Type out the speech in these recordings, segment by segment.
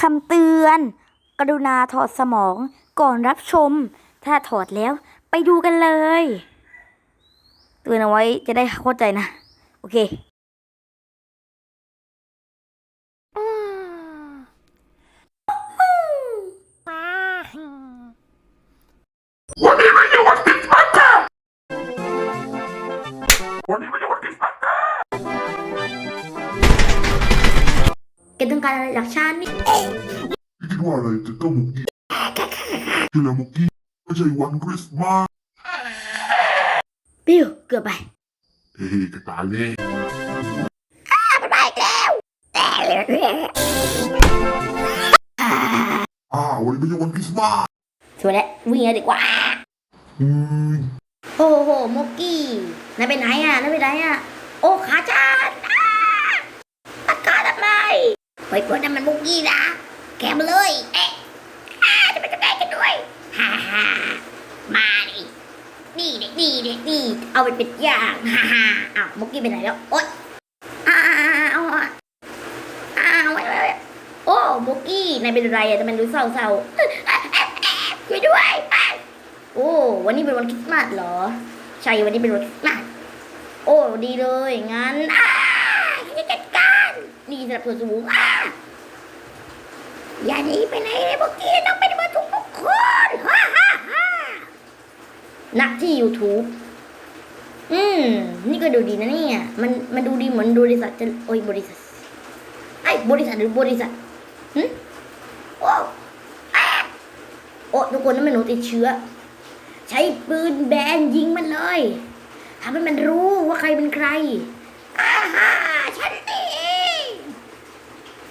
คำเตือน กรุณาถอดสมองก่อนรับชม ถ้าถอดแล้วไปดูกันเลย เตือนเอาไว้จะได้เข้าใจนะ โอเควันนี้ไม่ใช่วัน กต้องการอะไรจากฉันนี่คิดว่าอะไรจะต้องมุกกี้ที่แล้วมุกกี้ไม่ใช่วันคริสต์มาสปิ้วเกือบไปเฮ้ยกระต่ายเลยมันไปแล้วอ้าววันนี้ไม่ใช่วันคริสต์มาสสวยแล้ววิ่งเลยดีกว่าอืมโอ้โหโมกกี้นายไปไหนอะนายไปไหนอะโอ้ขาจานอ้าตัดขาทำไม ไปพวกนั้นมันโมกกี้นะแกมาเลย เอ๊ะอาจะไปจะแกกันด้วยฮ่าฮ่ามาดินี่เด็กนี่เด็กนี่เอาไปเป็นอย่างฮ่าฮ่าอ้าวมกกี้ไปไหนแล้วโอ๊ยอ้าวอ้าวอ้าวไว้ไว้โอ้โมกกี้นายเป็นอะไรอะทำไมดูเศร้าเศร้าๆช่วยด้วยโอ้วันนี้เป็นวันคริสต์มาสเหรอ ใช่วันนี้เป็นวันคริสต์มาสโอ้ดีเลยงั้นอ้า จัดการนี่สำหรับตัวสูงอ้าอย่าหนีไปไหนเลยพวกกี้ต้องเป็นมาทุกทุกคนฮ่าฮ่าฮ่านักที่ YouTube อืม นี่ก็ดูดีนะเนี่ย มันมันดูดีเหมือนบริษัทจะโอ้ยบริษัทไอ้บริษัทหรือบริษัทหึโอ้โอ้ทุกคนนั่นมันหนูติดเชื้อ ใช้ปืนแบนยิงมันเลยทำให้มันรู้ว่าใครเป็นใคร อาฮ่า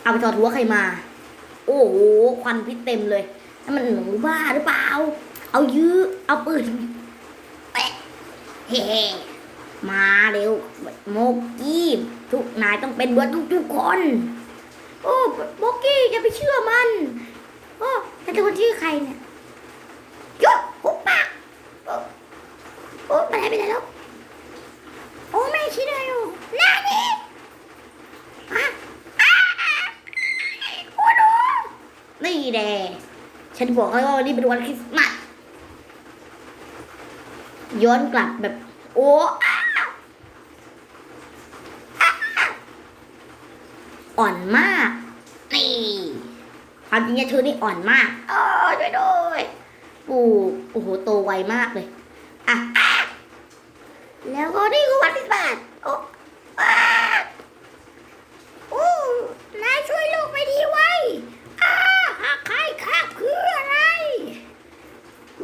เอาไปถอดหัวใครมา โอ้โหควันพิษเต็มเลยนั่นมันหนูบ้าหรือเปล่า เอายื้อ เอาปืนแปะเฮ้มาเร็วโมกี้ทุกนายต้องเป็นเบิร์ดทุกทุกคน โอ้โมกี้อย่าไปเชื่อมันโอ้แต่คนชื่อใครเนี่ยยุดหุบปากโอ้โอ้ไปไหนไปไหนแล้ว โอ้แม่ชี้เลยอยู่หน้านี่อะอะโอ้ดู นี่แดฉันบอกแล้ว่านนี้เป็นวันคริสต์มาสย้อนกลับแบบ โอ้อ่อนมากนี่ความจริงเนี่ยเธอนี่อ่อนมากโอ้ยช่วยด้วยปูโอ้โหโตไวมากเลยอะแล้วก็นี่คือวันคริสต์มาสโอ้อะโอ้นายช่วยลูกไปดีไว้อ่าหากใครข้าคืออะไร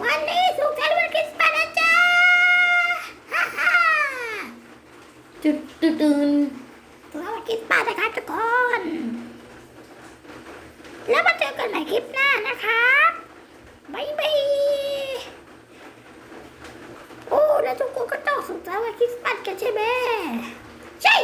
วันนี้สุขสันต์วันคริสต์มาสนะจ๊ะฮ่าฮ่า จุดตื่นตื่นวันครินป้าสนะคะทุกคน แล้วมาเจอกันใหม่คลิปหน้านะคะบบ๊ายบายโอ้แล้วทุกคนก็ต้องสนใจว่าคริสต์มาสกันใช่ไหมใช่